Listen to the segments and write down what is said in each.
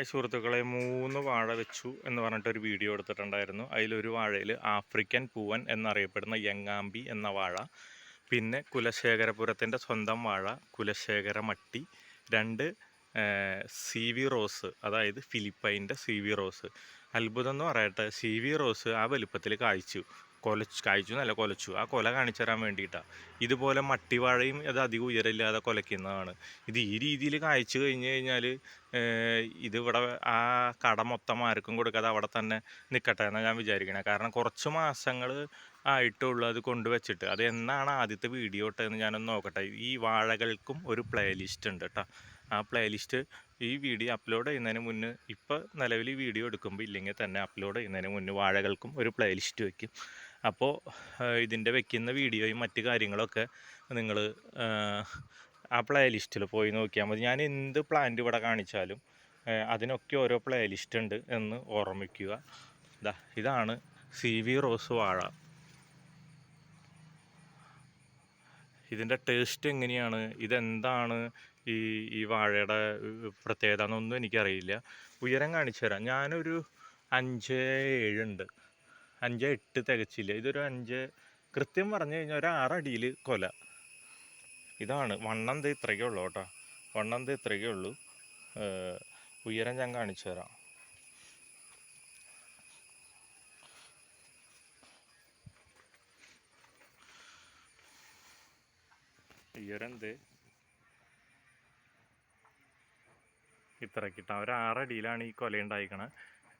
Hi സുഹൃത്തുക്കളെ മൂന്ന് വാഴ വെച്ചു എന്ന് പറഞ്ഞിട്ട് ഒരു വീഡിയോ എടുത്തിട്ടുണ്ടായിരുന്നു. അതിലൊരു വാഴയിൽ ആഫ്രിക്കൻ പൂവൻ എന്നറിയപ്പെടുന്ന യങ്ങാമ്പി എന്ന വാഴ പിന്നെ കുലശേഖരപുരത്തിന്റെ സ്വന്തം വാഴ കുലശേഖര മട്ടി രണ്ട് സി വി റോസ് അതായത് ഫിലിപ്പൈന്റെ സി വി റോസ്. അത്ഭുതം എന്ന് പറയട്ടെ സി വി റോസ് ആ വലുപ്പത്തിൽ കായ്ച്ചു. കൊലച്ചു കായ്ച്ചു നല്ല കൊലച്ചു. ആ കൊല കാണിച്ചു തരാൻ വേണ്ടിയിട്ടാണ് ഇതുപോലെ മട്ടിവാഴയും അത് അധികം ഉയരമില്ലാതെ കൊലയ്ക്കുന്നതാണ്. ഇത് ഈ രീതിയിൽ കായ്ച്ചു കഴിഞ്ഞ് കഴിഞ്ഞാൽ ഇതിവിടെ ആ കട മൊത്തം ആർക്കും കൊടുക്കാതെ അവിടെ തന്നെ നിൽക്കട്ടെ എന്നാണ് ഞാൻ വിചാരിക്കണേ. കാരണം കുറച്ച് മാസങ്ങൾ ആയിട്ടുള്ളൂ അത് കൊണ്ടുവച്ചിട്ട്. അത് എന്നാണ് ആദ്യത്തെ വീഡിയോ ഇട്ടതെന്ന് ഞാനൊന്ന് നോക്കട്ടെ. ഈ വാഴകൾക്കും ഒരു പ്ലേ ലിസ്റ്റ് ഉണ്ട് കേട്ടോ ആ പ്ലേ ലിസ്റ്റ് ഈ വീഡിയോ അപ്ലോഡ് ചെയ്യുന്നതിന് മുന്നേ ഇപ്പോൾ നിലവിൽ വീഡിയോ എടുക്കുമ്പോൾ ഇല്ലെങ്കിൽ തന്നെ അപ്ലോഡ് ചെയ്യുന്നതിന് മുന്നേ വാഴകൾക്കും ഒരു പ്ലേ ലിസ്റ്റ് വയ്ക്കും അപ്പോൾ ഇതിന്റെ വെക്കുന്ന വീഡിയോയും മറ്റ് കാര്യങ്ങളൊക്കെ നിങ്ങൾ ആ പ്ലേലിസ്റ്റിൽ പോയി നോക്കിയാൽ മതി. ഞാൻ എന്ത് പ്ലാന്റ് ഇവിടെ കാണിച്ചാലും അതിനൊക്കെ ഓരോ പ്ലേലിസ്റ്റ് ഉണ്ട് എന്ന് ഓർമ്മിക്കുക. ഇതാ ഇതാണ് സി വി റോസ് വാഴ. ഇതിന്റെ ടേസ്റ്റ് എങ്ങനെയാണ്? ഇതെന്താണ്? ഈ ഈ വാഴയുടെ പ്രത്യേകത എന്നൊന്നും എനിക്കറിയില്ല. ഉയരം കാണിച്ചു തരാം. ഞാനൊരു അഞ്ച് ഏഴുണ്ട് അഞ്ച് എട്ട് തികച്ചില്ല. ഇതൊരു അഞ്ച് കൃത്യം പറഞ്ഞു കഴിഞ്ഞാൽ ഒരു ആറടിയിൽ കൊല. ഇതാണ്. വണ്ണം ഇത് ഇത്രയ്ക്കേ ഉള്ളൂ കേട്ടോ. വണ്ണം ഇത് ഇത്രയ്ക്കേ ഉള്ളൂ. ഉയരം ഞാൻ കാണിച്ചു തരാം. ഉയരം ഇത് ഇത്രക്കിട്ട ഒരു ആറടിയിലാണ് ഈ കൊല ഉണ്ടായിക്കണത്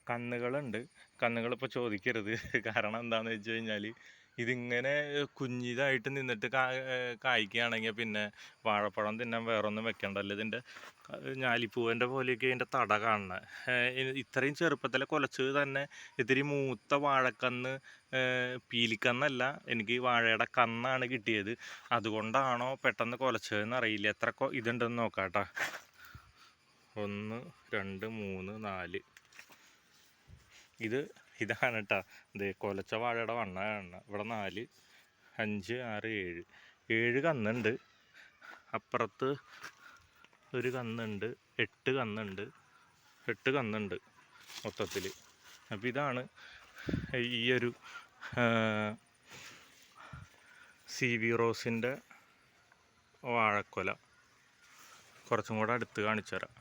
കന്നുകളുണ്ട് കന്നുകളിപ്പോൾ ചോദിക്കരുത്. കാരണം എന്താണെന്ന് വെച്ച് കഴിഞ്ഞാൽ ഇതിങ്ങനെ കുഞ്ഞിതായിട്ട് നിന്നിട്ട് കായ്ക്കുകയാണെങ്കിൽ പിന്നെ വാഴപ്പഴം തിന്നാൻ വേറൊന്നും വെക്കണ്ടല്ലോ. ഇതിന്റെ ഞാലിപ്പൂവന്റെ പോലെയൊക്കെ ഇതിന്റെ തട കാണുന്നത് ഇത്രയും ചെറുപ്പത്തിലെ കുലച്ച് തന്നെ ഇത്തിരി മൂത്ത വാഴക്കന്ന് പീലിക്കന്നല്ല എനിക്ക് വാഴയുടെ കന്നാണ് കിട്ടിയത്. അതുകൊണ്ടാണോ പെട്ടെന്ന് കുലച്ചതെന്ന് അറിയില്ല. എത്ര ഇതുണ്ടെന്ന് നോക്കാം കേട്ടോ ഒന്ന് രണ്ട് മൂന്ന് നാല്. ഇത് ഇതാണ് കേട്ടോ ഇത് കൊലച്ച വാഴയുടെ വണ്ണ എണ്ണ ഇവിടെ നാല് അഞ്ച് ആറ് ഏഴ്. ഏഴ് കന്നുണ്ട്. അപ്പുറത്ത് ഒരു കന്നുണ്ട് എട്ട് കന്നുണ്ട് എട്ട് കന്നുണ്ട് മൊത്തത്തിൽ അപ്പോൾ ഇതാണ് ഈ ഒരു സി വി റോസിന്റെ വാഴക്കൊല. കുറച്ചും കൂടെ അടുത്ത് കാണിച്ചു തരാം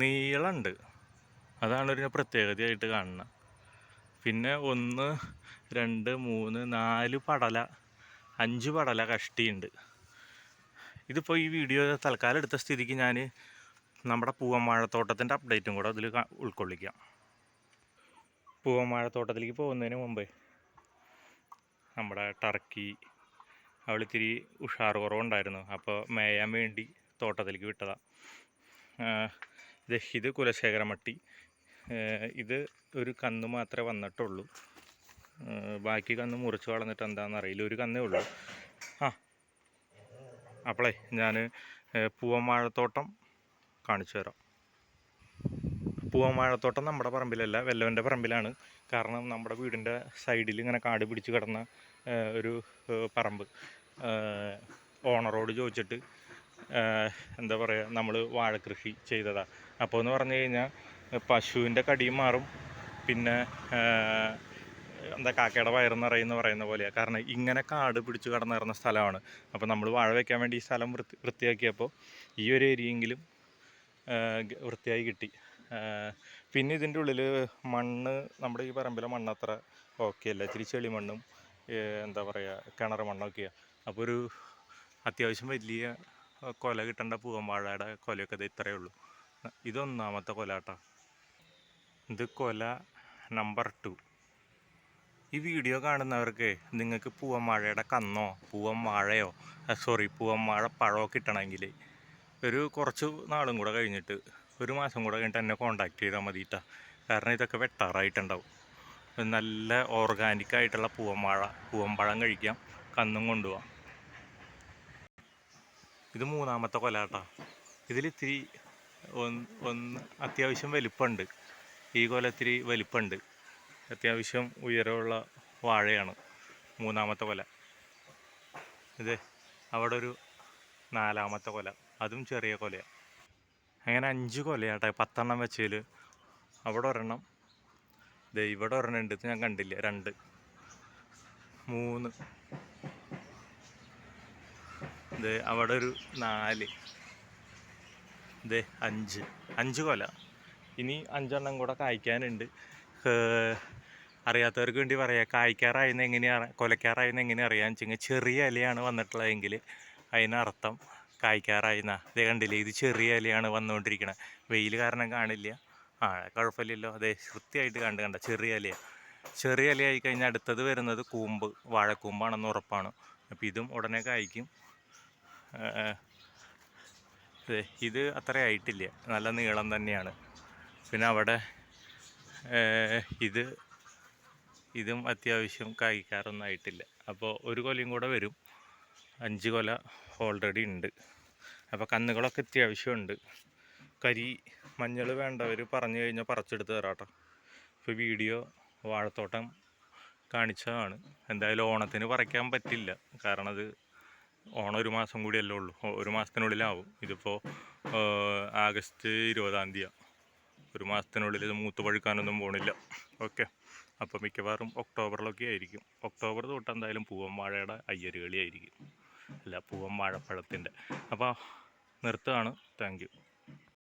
നീളമുണ്ട്. അതാണ് ഒരു പ്രത്യേകതയായിട്ട് കാണുന്നത് പിന്നെ ഒന്ന് രണ്ട് മൂന്ന് നാല് പടല അഞ്ച് പടല കഷ്ടിയുണ്ട്. ഇതിപ്പോൾ ഈ വീഡിയോ തൽക്കാലം എടുത്ത സ്ഥിതിക്ക് ഞാൻ നമ്മുടെ പൂവമ്മാഴത്തോട്ടത്തിന്റെ അപ്ഡേറ്റും കൂടെ അതിൽ ഉൾക്കൊള്ളിക്കാം. പൂവമ്മാഴത്തോട്ടത്തിലേക്ക് പോകുന്നതിന് മുമ്പേ നമ്മുടെ ടർക്കി അവളിത്തിരി ഉഷാർ കുറവുണ്ടായിരുന്നു അപ്പോൾ മേയാൻ വേണ്ടി തോട്ടത്തിലേക്ക് വിട്ടതാണ് ഇത് കുലശേഖരമട്ടി. ഇത് ഒരു കന്ന് മാത്രമേ വന്നിട്ടുള്ളൂ. ബാക്കി കന്ന് മുറിച്ച് വളർന്നിട്ട് എന്താണെന്ന് അറിയില്ല. ഒരു കന്നേ ഉള്ളൂ. ആ അപ്പോളേ ഞാൻ പൂവമ്മാഴത്തോട്ടം കാണിച്ചു തരാം. പൂവമ്മാഴത്തോട്ടം നമ്മുടെ പറമ്പിലല്ല വെല്ലവന്റെ പറമ്പിലാണ്. കാരണം നമ്മുടെ വീടിന്റെ സൈഡിൽ ഇങ്ങനെ കാട് പിടിച്ച് കിടന്ന ഒരു പറമ്പ്. ഓണറോട് ചോദിച്ചിട്ട് എന്താ പറയുക നമ്മൾ വാഴ കൃഷി ചെയ്തതാണ് അപ്പോൾ എന്ന് പറഞ്ഞു കഴിഞ്ഞാൽ പശുവിന്റെ കടിയും മാറും. പിന്നെ എന്താ കാക്കയുടെ വയറ് നിറയുന്ന പറയുന്ന പോലെയാണ് കാരണം ഇങ്ങനെ കാട് പിടിച്ച് കടന്നിറങ്ങുന്ന സ്ഥലമാണ്. അപ്പോൾ നമ്മൾ വാഴ വയ്ക്കാൻ വേണ്ടി ഈ സ്ഥലം വൃത്തി വൃത്തിയാക്കിയപ്പോൾ ഈ ഒരു ഏരിയയെങ്കിലും വൃത്തിയായി കിട്ടി. പിന്നെ ഇതിന്റെ ഉള്ളിൽ മണ്ണ് നമ്മുടെ ഈ പറമ്പിലെ മണ്ണ് അത്ര ഓക്കെ അല്ല? ഇത്തിരി ചെളി മണ്ണും എന്താ പറയുക കിണർ മണ്ണൊക്കെയാണ് അപ്പോൾ ഒരു അത്യാവശ്യം വലിയ കൊല കിട്ടേണ്ട പൂവൻ വാഴയുടെ കൊലയൊക്കെ ഇത് ഇത്രയേ ഉള്ളൂ. ഇതൊന്നാമത്തെ കൊല കേട്ടോ. ഇത് കൊല നമ്പർ ടു. ഈ വീഡിയോ കാണുന്നവർക്ക് നിങ്ങൾക്ക് പൂവമ്മാഴയുടെ കന്നോ പൂവമ്മാഴയോ സോറി പൂവമ്മാഴ പഴമോ കിട്ടണമെങ്കിൽ ഒരു കുറച്ച് നാളും കൂടെ കഴിഞ്ഞിട്ട് ഒരു മാസം കൂടെ കഴിഞ്ഞിട്ട് എന്നെ കോണ്ടാക്ട് ചെയ്താൽ മതി കാരണം ഇതൊക്കെ വെട്ടാറായിട്ടുണ്ടാവും. നല്ല ഓർഗാനിക് ആയിട്ടുള്ള പൂവമ്മാഴ പൂവമ്പഴം കഴിക്കാം കന്നും കൊണ്ടുപോവാം. ഇത് മൂന്നാമത്തെ കൊല കേട്ടോ ഇതിലിത്തിരി ഒന്ന് അത്യാവശ്യം വലിപ്പമുണ്ട്. ഈ കൊല ഇത്തിരി വലിപ്പമുണ്ട്. അത്യാവശ്യം ഉയരമുള്ള വാഴയാണ് മൂന്നാമത്തെ കൊല. ഇത് അവിടെ ഒരു നാലാമത്തെ കൊല. അതും ചെറിയ കൊലയാണ് അങ്ങനെ അഞ്ച് കൊലയാട്ടെ. പത്തെണ്ണം വെച്ചതിൽ അവിടെ ഒരെണ്ണം. ദേ ഇവിടെ ഒരെണ്ണം ഉണ്ട്. ഞാൻ കണ്ടില്ല. രണ്ട്. മൂന്ന്. ദേ അവിടെ ഒരു നാല്. ദേ അഞ്ച്. അഞ്ച് കൊല. ഇനി അഞ്ചെണ്ണം കൂടെ കായ്ക്കാനുണ്ട്. അറിയാത്തവർക്ക് വേണ്ടി പറയാം കായ്ക്കാറായെന്ന് എങ്ങനെയാണ് കൊലക്കാറായെന്ന് എങ്ങനെ അറിയാന്ന് വെച്ചെങ്കിൽ ചെറിയ ഇലയാണ് വന്നിട്ടുള്ളതെങ്കിൽ അതിനർത്ഥം കായ്ക്കാറായിരുന്ന അതേ കണ്ടില്ലേ ഇത് ചെറിയ ഇലയാണ് വന്നുകൊണ്ടിരിക്കുന്നത് വെയിൽ കാരണം കാണില്ല. ആ കുഴപ്പമില്ലല്ലോ. അതെ കൃത്യമായിട്ട് കണ്ട് കണ്ട ചെറിയ ഇലയാണ് ചെറിയ ഇലയായി കഴിഞ്ഞാൽ അടുത്തത് വരുന്നത് കൂമ്പ് വാഴക്കൂമ്പാണെന്ന് ഉറപ്പാണ്. അപ്പോൾ ഇതും ഉടനെ കായ്ക്കും. ഇത് അത്ര ആയിട്ടില്ല. നല്ല നീളം തന്നെയാണ്. പിന്നെ അവിടെ ഇത് ഇതും അത്യാവശ്യം കായ്ക്കാറൊന്നും ആയിട്ടില്ല അപ്പോൾ ഒരു കൊലയും കൂടെ വരും. അഞ്ച് കൊല ഓൾറെഡി ഉണ്ട്. അപ്പോൾ കന്നുകളൊക്കെ അത്യാവശ്യമുണ്ട്. കരി മഞ്ഞൾ വേണ്ടവർ പറഞ്ഞു കഴിഞ്ഞാൽ പറിച്ചെടുത്ത് തരാട്ടോ. ഇപ്പോൾ വീഡിയോ വാഴത്തോട്ടം കാണിച്ചതാണ്. എന്തായാലും ഓണത്തിന് പറിക്കാൻ പറ്റില്ല. കാരണം അത് ഓണം ഒരു മാസം കൂടിയല്ലേ ഉള്ളൂ. ഒരു മാസത്തിനുള്ളിലാവും. ഇതിപ്പോൾ ആഗസ്റ്റ് ഇരുപതാം തീയതി ഒരു മാസത്തിനുള്ളിൽ ഇത് മൂത്ത് പഴുക്കാനൊന്നും പോണില്ല. ഓക്കെ. അപ്പോൾ മിക്കവാറും ഒക്ടോബറിലൊക്കെ ആയിരിക്കും. ഒക്ടോബർ തൊട്ട് എന്തായാലും പൂവൻ വാഴയുടെ അയ്യരുകളി ആയിരിക്കും അല്ല പൂവം വാഴപ്പഴത്തിന്റെ അപ്പോൾ നിർത്തുകയാണ്. താങ്ക്